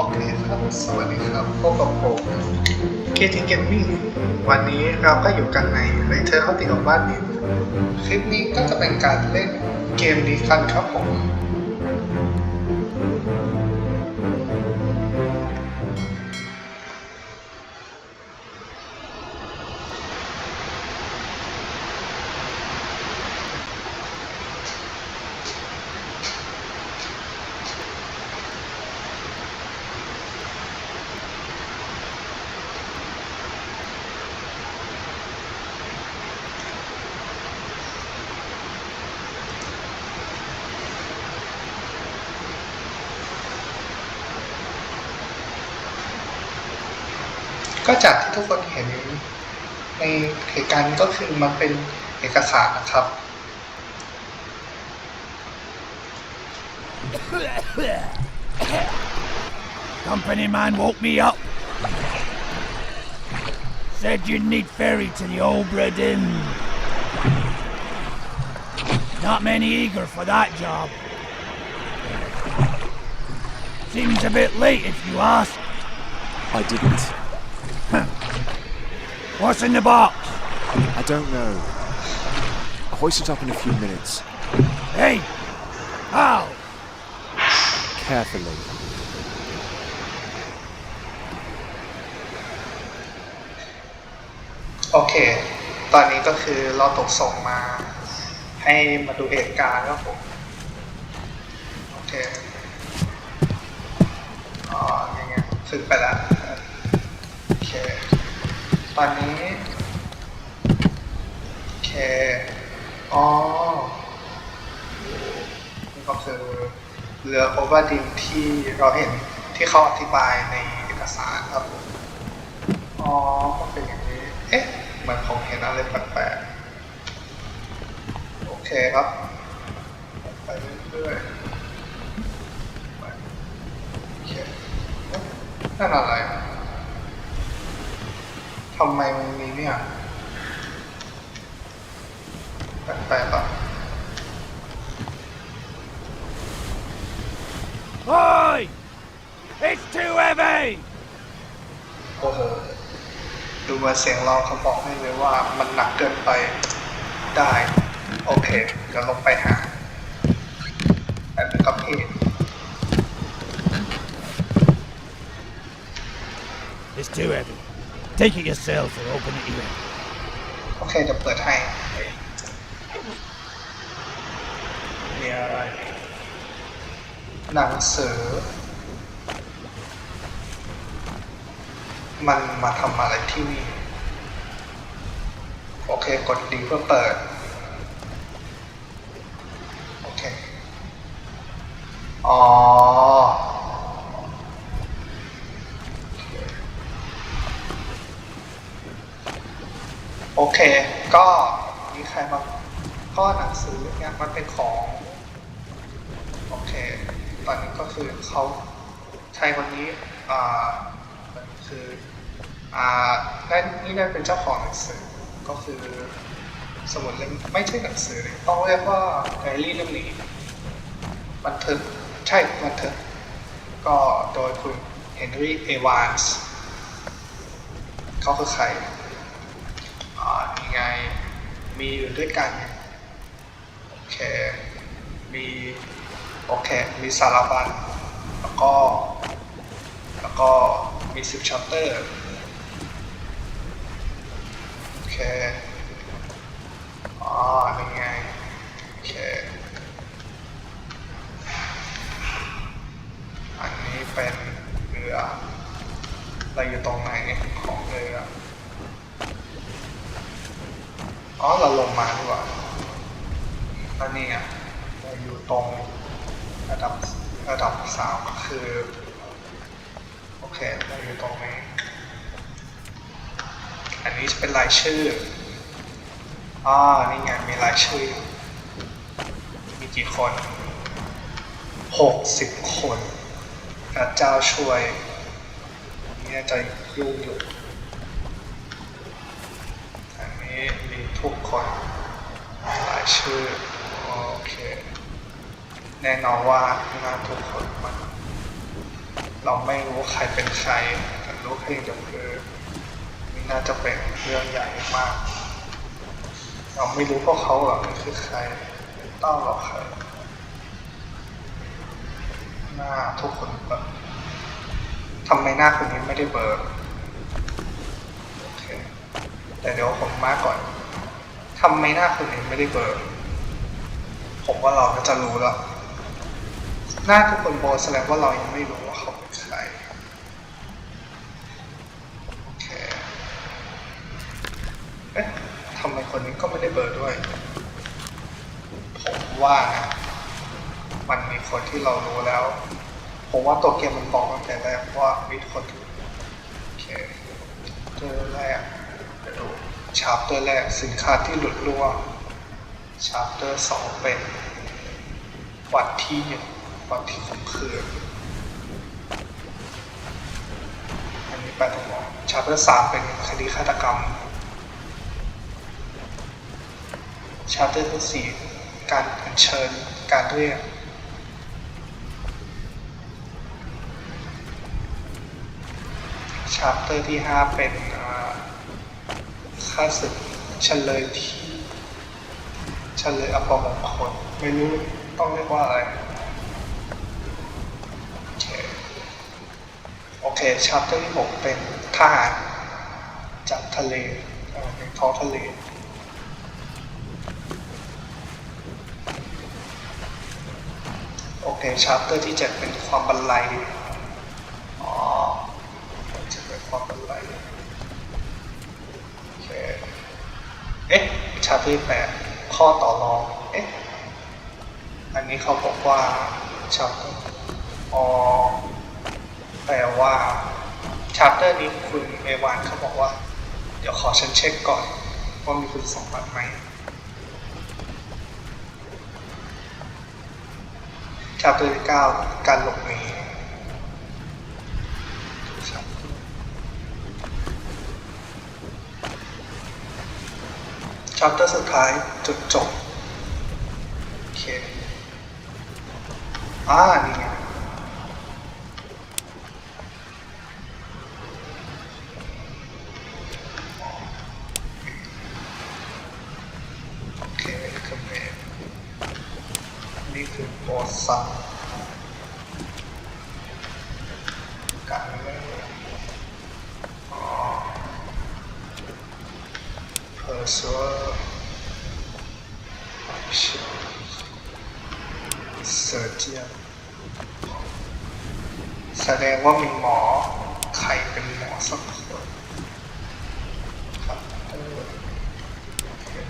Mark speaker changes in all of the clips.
Speaker 1: โอเคครับ สวัสดีครับพบกับผมเคทีเกมมิ่งวันนี้เราก็อยู่กันในเลเทอร์เขาติดของบ้านนี้ คลิปนี้ก็จะเป็นการเล่นเกมนี้กันครับผม ก็จากที่ทุกคนเห็นในเหตุการณ์นี้ก็คือมันเป็นเอกสารนะครับ
Speaker 2: Company man woke me up. Said you'd need ferry to the Obra Inn. Not many eager for that job. Seems a bit late if you ask.
Speaker 3: I didn't.
Speaker 2: What's in the box?
Speaker 3: I don't know. I'll hoist it up in a few minutes.
Speaker 2: Hey! How?
Speaker 3: Carefully.
Speaker 1: โอเค ตอนนี้ก็คือเราตกส่งมา ให้มาดูเหตุการณ์ครับผม โอเค อ๋อยังไงฝึกไปแล้วโอเค ตอนนี้โอเคอ๋อนี่ก็คือเรือโอเวอร์ดินที่เราเห็นที่เขาอธิบายในเอกสารครับผมอ๋อก็เป็นอย่างนี้ เอ๊ะเหมือนผมเห็นอะไรแปลกๆโอเคครับ ไปเรื่อยๆโอเคนั่นอะไร ทำไมมันมีเนี่ยแปลกๆอะ
Speaker 2: Oi! It's too heavy!
Speaker 1: โอ้โห ดูมาเสียงเราเขาบอกให้เลยว่ามันหนักเกินไป ได้ โอเค เดี๋ยวลงไปหาแต่เป็นกับพี่
Speaker 2: It's too heavy. Take it yourself or open it here.
Speaker 1: โอเคเดี๋ยวเปิดให้มีอะไรหนังสือ มันมาทำอะไรที่นี่ โอเค กดดีเพื่อเปิด โอเค อ๋อโอ ก็หนังสือเนี่ยมันเป็นของโอเค ตอนนี้ก็คือเขาชายคนนี้อ่ามันคืออ่านั่นนี่นั่นเป็นเจ้าของหนังสือก็คือสมุดเล่มไม่ใช่หนังสือเลยต้องเรียกว่าไดอารี่เล่มนี้บันทึกใช่บันทึกก็โดยคุณเฮนรี่เอวานส์เขาคือใครอ่านี่ไงมีอยู่ด้วยกัน ค มีโอเค มีสารบัญ แล้วก็ แล้วก็มีสิบชัปเตอร์ โอเค อ๋อนี่ไง โอเค อันนี้เป็นเรือเราอยู่ตรงไหนของเรือ อ๋อ เราลงมาดีกว่า แล้วนี่ไงเราอยู่ตรงระดับระดับสามก็คือ โอเคเราอยู่ตรงนี้ อันนี้จะเป็นรายชื่ออ่านี่ไงมีรายชื่อ มีกี่คนหกสิบคนพระเจ้าช่วย นี่จะยุ่งอยู่อันนี้มีทุกคนหลายชื่อ แน่นอนว่าหน้าทุกคนมัน เราไม่รู้ใครเป็นใครแต่รู้เพียงเดียวคือนี่น่าจะเป็นเรื่องใหญ่มาก เราไม่รู้พวกเขาหรอกคือใครต้าหรอกใครหน้าทุกคนแบบทำไมหน้าคนนี้ไม่ได้เบลอร์โอเคแต่เดี๋ยวผมมาก่อนทำไมหน้าคนนี้ไม่ได้เบลอร์ผมว่าเราก็จะรู้แล้ว หน้าทุกคนโบแสดงว่าเรายังไม่รู้ว่าเขาเป็นใครโอเคเอ๊ะทำไมคนนี้ก็ไม่ได้เบอร์ด้วย ผมว่านะมันมีคนที่เรารู้แล้ว ผมว่าตัวเกมมันบอกตั้งแต่แรกว่ามีคนที่โอเคเจอแรกดูชาร์ปเตอร์แรกสินค้าที่หลุดร่วงชาร์ปเตอร์สองเป็นวันที่หนึ่ง วันที่ข่มขืนอันนี้ไปตรงนี้ชาปเตอร์สามเป็นคดีฆาตกรรม ชาเตอร์ที่สี่การอัญเชิญการเรียกชาร์เตอร์ที่ห้าเป็นค่าศึกเฉลยที่เฉลยอปมงคลไม่รู้ต้องเรียกว่าอะไร โอเค โอเคชาร์เตอร์ที่หกเป็นทหารจากทะเลเอ่อในท้องทะเลโอเคชาร์เตอร์ที่เจ็ดเป็นความบันไลอ๋อจะเป็นความบันไลโอเคเอ๊ะชาร์เตอร์ที่แปดข้อต่อรองเอ๊ะอันนี้เขาบอกว่าชาร์เตอร์อ๋อ แปลว่าชาร์เตอร์นี้คุณเอวานเขาบอกว่า เดี๋ยวขอฉันเช็คก่อน ว่ามีคุณสมบัติไหมชาร์เตอร์ที่เก้าการหลบหนีชาร์เตอร์สุดท้ายจุดจบ โอเค อ่า นี่ไง โอเคนี่คือเมน นี่คือโบสซังกันเลยเพอร์ซัวชิเซอร์เจียนแสดงว่ามีหมอใครเป็นหมอสักคนครับเออเห็น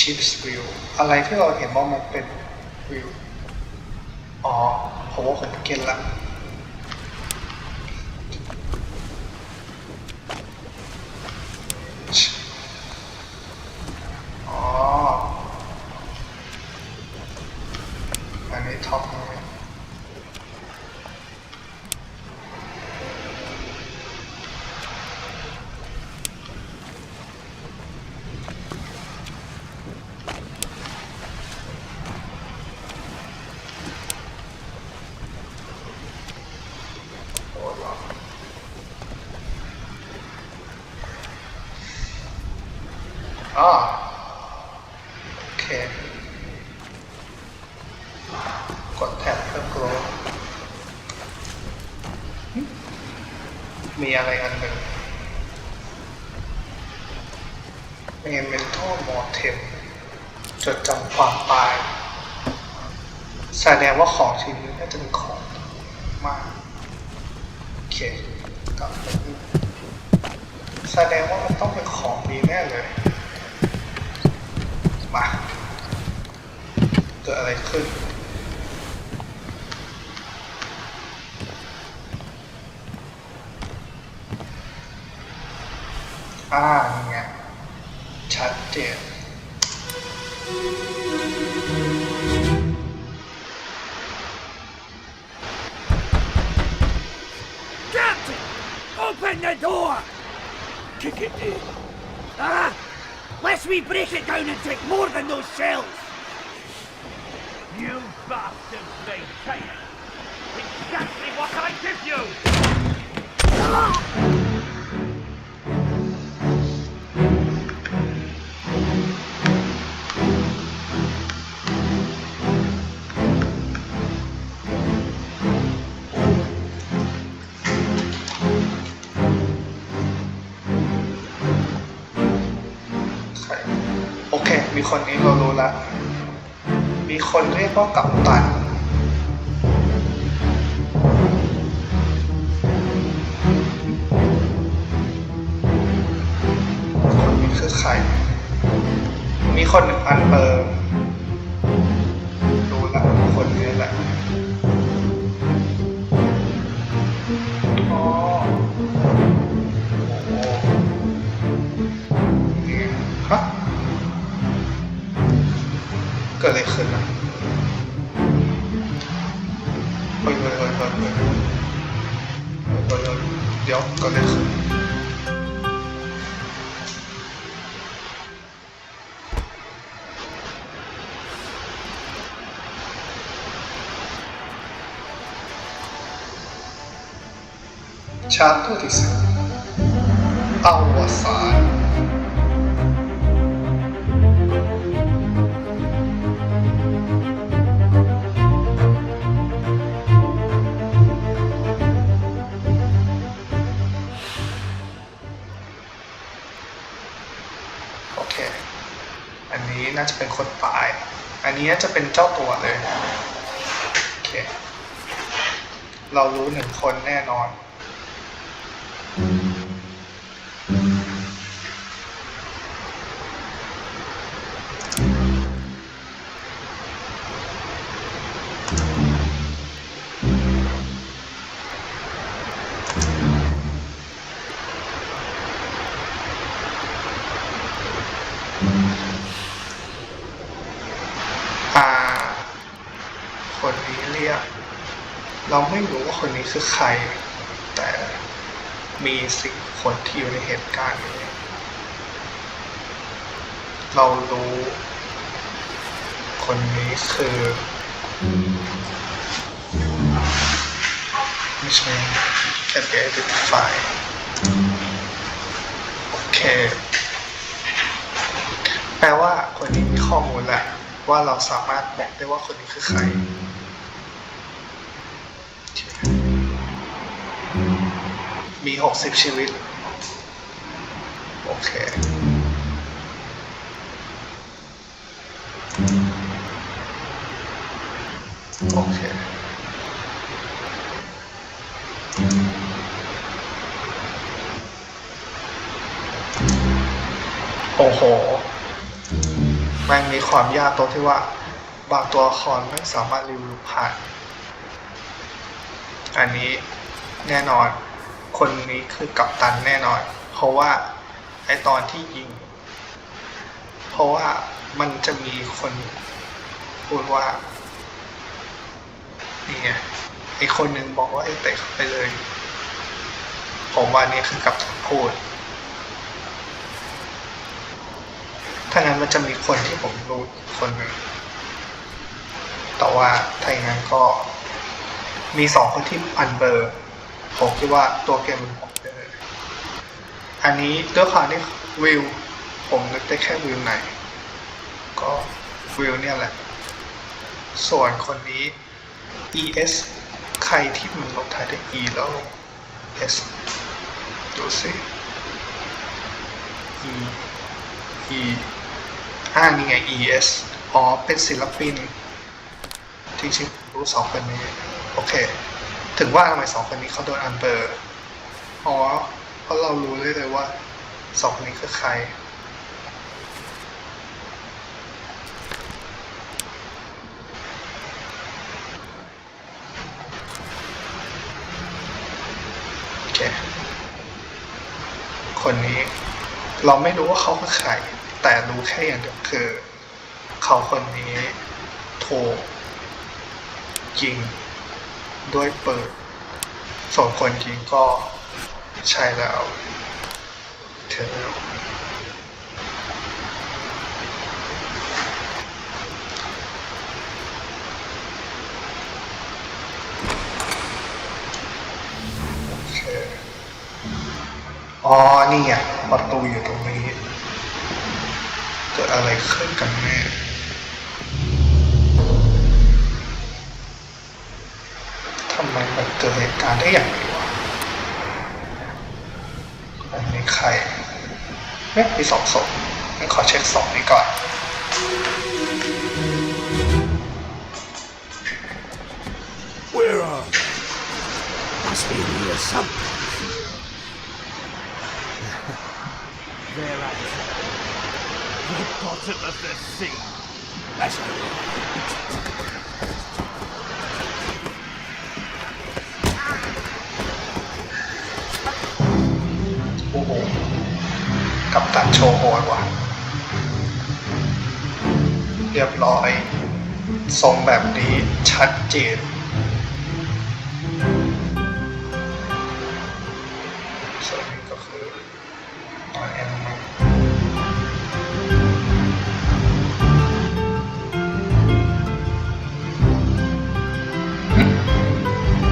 Speaker 1: ไหมชิปส์วิวอะไรที่เราเห็นว่ามันเป็นวิว อ๋อผมว่าผมเก็ตละอ๋ออันนี้ท็อปเลยโอ้โหอ๋อโอเค กดแท็บเพื่อโกลดมี อะไรอันหนึ่งเมนเมนทัลมอเทมจดจำความตายแสดงว่าของชิ้นนี้น่าจะเป็นของมากโอเคกลับไปแสดงว่ามันต้องเป็นของดีแน่เลย มาเกิดอะไรขึ้น อ่านี่ไงชัดเจน
Speaker 2: Captain! Open the door! Kick it in. Ah! Lest we break it down and take more than those shells!
Speaker 1: ละ มีคนเรียกว่ากัปตัน คนนี้คือใคร มีคนหนึ่งอันเปอร์ ชาร์ตที่สิบอวสานโอเค อันนี้น่าจะเป็นคนตาย อันนี้น่าจะเป็นเจ้าตัวเลย โอเค เรารู้หนึ่งคนแน่นอน คือใคร แต่มีสิ่งคนที่อยู่ในเหตุการณ์นี้เรารู้ คนนี้คือไม่ใช่ can be identified โอเค แปลว่าคนนี้มีข้อมูลแหละว่าเราสามารถบอกได้ว่าคนนี้คือใคร มีหกสิบชีวิต โอเคโอเคโอ้โหแมันมีความยากตรงที่ว่า บางตัวละครไม่สามารถรีวิวผ่าน อันนี้แน่นอน คนนี้คือกัปตันแน่นอน เพราะว่าไอตอนที่ยิง เพราะว่ามันจะมีคนพูดว่านี่ไงไอคนหนึ่งบอกว่าไอเตะเข้าไปเลย ผมว่านี่คือกัปตันพูดถ้างั้นมันจะมีคนที่ผมรู้คนหนึ่งแต่ว่าถ้าอย่างนั้นก็มีสองคนที่อันเบอร์ ผมคิดว่าตัวเกมมันบอกเลยอันนี้ด้วยความที่วิว ผมนึกได้แค่วิวไหน ก็วิวเนี่ยแหละ ส่วนคนนี้ ES ใครที่มันลงท้ายด้วย E แล้ว S ดูสิ E E อ่านี่ไง ES อ๋อ เป็นศิลปิน จริงๆรู้สองคนนี้ โอเค ถึงว่าทำไมสองคนนี้เขาโดนอันเบอร์อ๋อเพราะเรารู้เลยเลยว่าสองคนนี้คือใคร โอเค คนนี้เราไม่รู้ว่าเขาคือใคร แต่รู้แค่อย่างเดียวคือ เขาคนนี้ถูกยิง ด้วยเปิดสองคนยิงก็ใช่แล้วเธออ๋อ นี่ไงประตูอยู่ตรงนี้ เกิดอะไรขึ้นกันแน่ เกิดเหตุการณ์ได้อย่างมีวะอันนี้ใครเฮ้ยมีสองศพงั้นขอเช็คสองนี้ก่อน ทรงแบบนี้ชัดเจน ส่วนนี้ก็คือตอนแอนม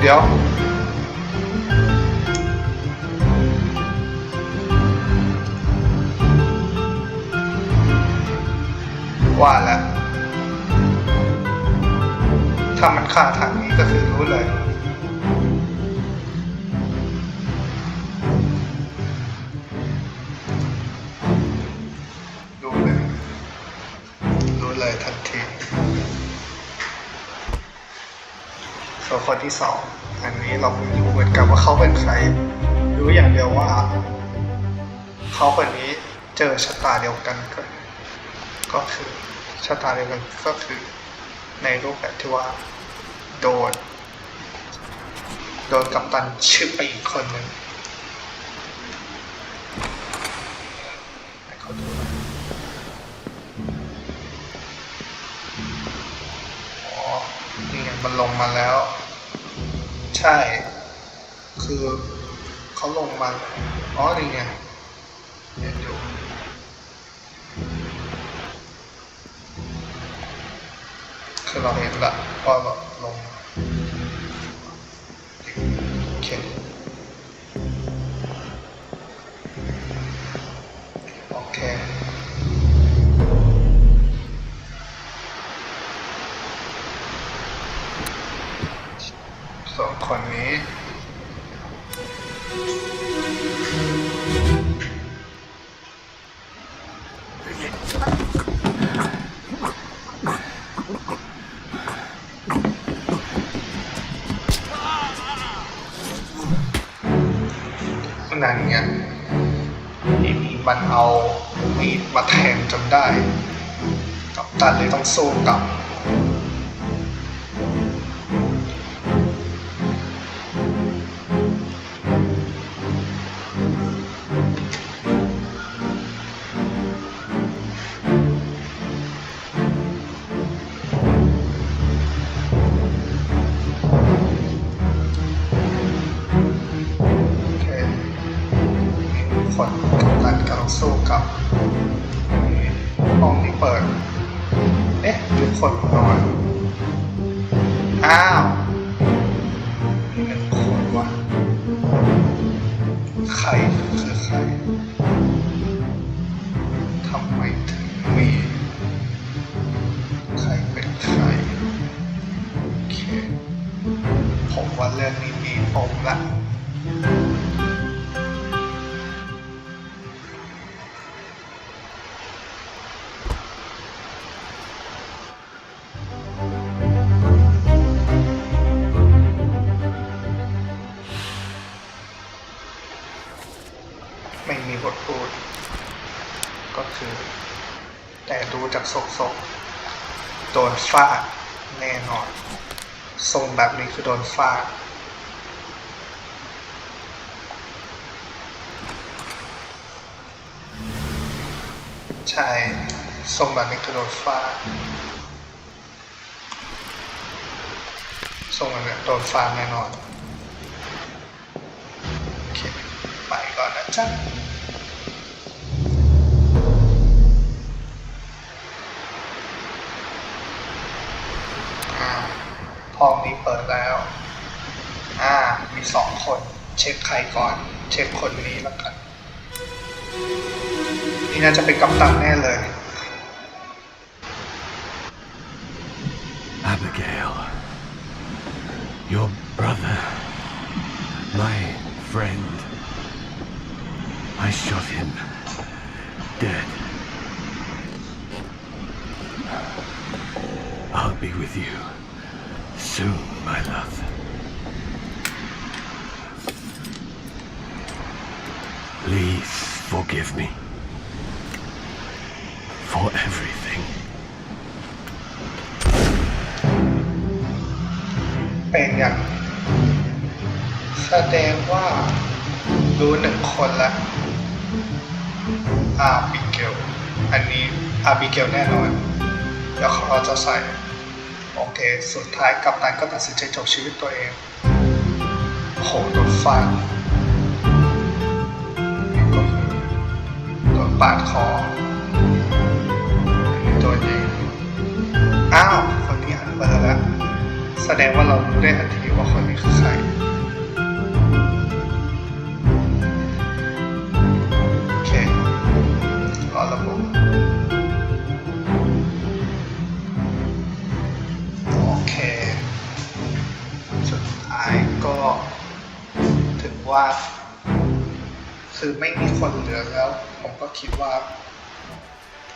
Speaker 1: เดี๋ยวว่าแล้ว ถ้ามันฆ่าทางนี้ก็คือรู้เลย รู้เลย รู้เลยทันทีส่วนคนที่สองอันนี้เราไม่รู้เหมือนกันว่าเขาเป็นใคร รู้อย่างเดียวว่า เขาคนนี้เจอชะตาเดียวกันก็คือชะตาเดียวกันก็คือ ในรูปแบบที่ว่า โดน โดนกัปตันชื่อไปอีกคนหนึ่งให้เขาดูหน่อยอ๋อนี่ไงมันลงมาแล้ว ใช่ คือเขาลงมา อ๋อนี่ไงเห็นอยู่ คื มาแทงจนได้ กับตันเลยต้องสู้กลับ คนกำลังกำลังสู้กับห้องที่เปิด เอ๊ะทุกคนนอนอ้าวมีหนึ่งคนว่ะใครคือใครทำไมถึงมีใครเป็นใครโอเคผมว่าเรื่องนี้มีผมละ ก็คือ แต่ดูจากศพศพโดนฟาดแน่นอน ทรงแบบนี้คือโดนฟาดใช่ทรงแบบนี้คือโดนฟาดทรงแบบนี้โดนฟาดแน่นอนโอเคไปก่อนนะจ๊ะ มีสองคน เช็คใครก่อน เช็คคนนี้แล้วกัน นี่น่าจะเป็นกัปตันแน่เลย
Speaker 2: Abigail. Your
Speaker 1: เขาจะใส่ โอเค สุดท้ายกัปตันก็ตัดสินใจจบชีวิตตัวเองโหโดนฟันนี่ก็คือโดนปาดคอโดนยิงอ้าว คนนี้อันเบอร์แล้ว แสดงว่าเรารู้ได้ทันทีว่าคนนี้คือใคร ว่า คือไม่มีคนเหลือแล้ว ผมก็คิดว่า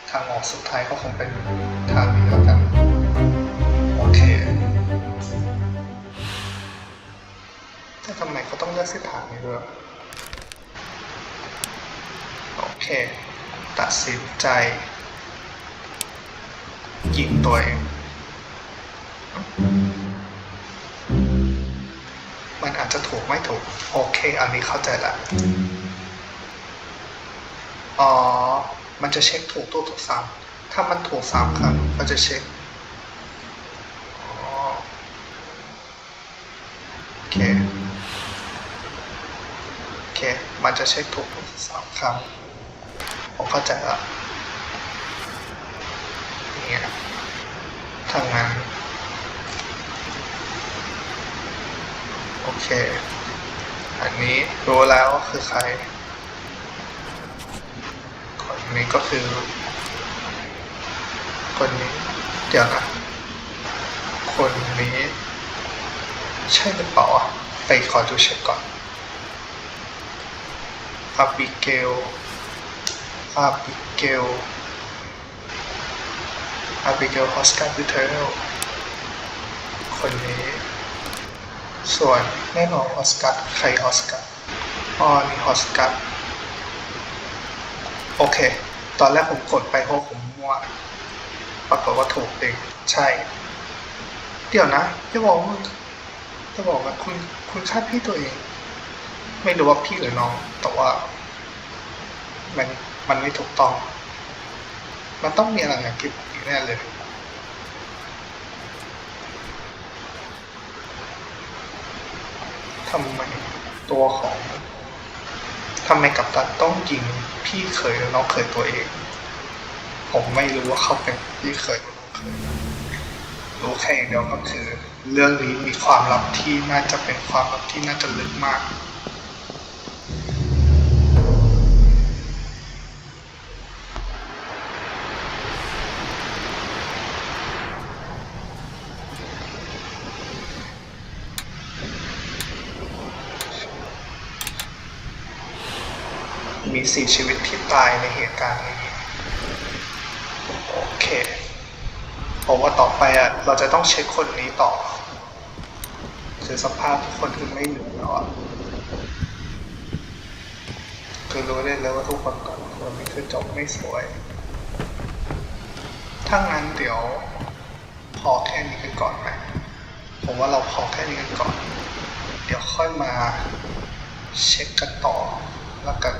Speaker 1: ทางออกสุดท้ายก็คงเป็นทางนี้แล้วกัน โอเค แต่ทำไมเขาต้องเลือกเส้นทางนี้ด้วยโอเค ตัดสินใจยิงตัวเอง มันอาจจะถูกไม่ถูก โอเค อันนี้เข้าใจละอ๋อ มันจะเช็คถูกตัวทุกสามถ้ามันถูกสามครั้งก็จะเช็คอ๋อโอเคโอเค มันจะเช็คถูกสามครั้งผมเข้าใจละเนี่ยทางนั้น โอ เค อันนี้รู้แล้วคือใครคนนี้ก็คือ คนนี้ เดี๋ยวนะ คนนี้ ใช่หรือเปล่าไปขอดูเช็คก่อนอาบิเกลอาบิเกลอาบิเกลฮอสการ์บิเทอร์คนนี้ ส่วนแน่นอนออสการ์ใครออสการ์อ๋อนี่ออสการ์โอเค ตอนแรกผมกดไปเพราะผมมั่วปรากฏว่าถูกเองใช่ เดี๋ยวนะจะบอกว่าจะบอกว่าคุณคุณฆ่าพี่ตัวเอง ไม่รู้ว่าพี่หรือน้อง แต่ว่า มันมันไม่ถูกต้อง มันต้องมีอะไรอย่างคิดอีกแน่เลยำไมตัวของทำไมกัปตันต้องยิงพี่เคยและน้องเคยตัวเอง ผมไม่รู้ว่าเขาเป็นพี่เคยหรือน้องเคยรู้แค่อย่างเดียวก็คือ เรื่องนี้มีความลับที่น่าจะเป็นความลับที่น่าจะลึกมาก มีสี่ชีวิตที่ตายในเหตุการณ์นี้ โอเคผมว่าต่อไปอะ เราจะต้องเช็คคนนี้ต่อ คือสภาพทุกคนคือไม่เหลือแล้วอะคือรู้ได้เลยว่าทุกคนก่อนคนนี้คือจบไม่สวย ถ้างั้นเดี๋ยวพอแค่นี้กันก่อนไหมผมว่าเราพอแค่นี้กันก่อน เดี๋ยวค่อยมาเช็คกันต่อแล้วกัน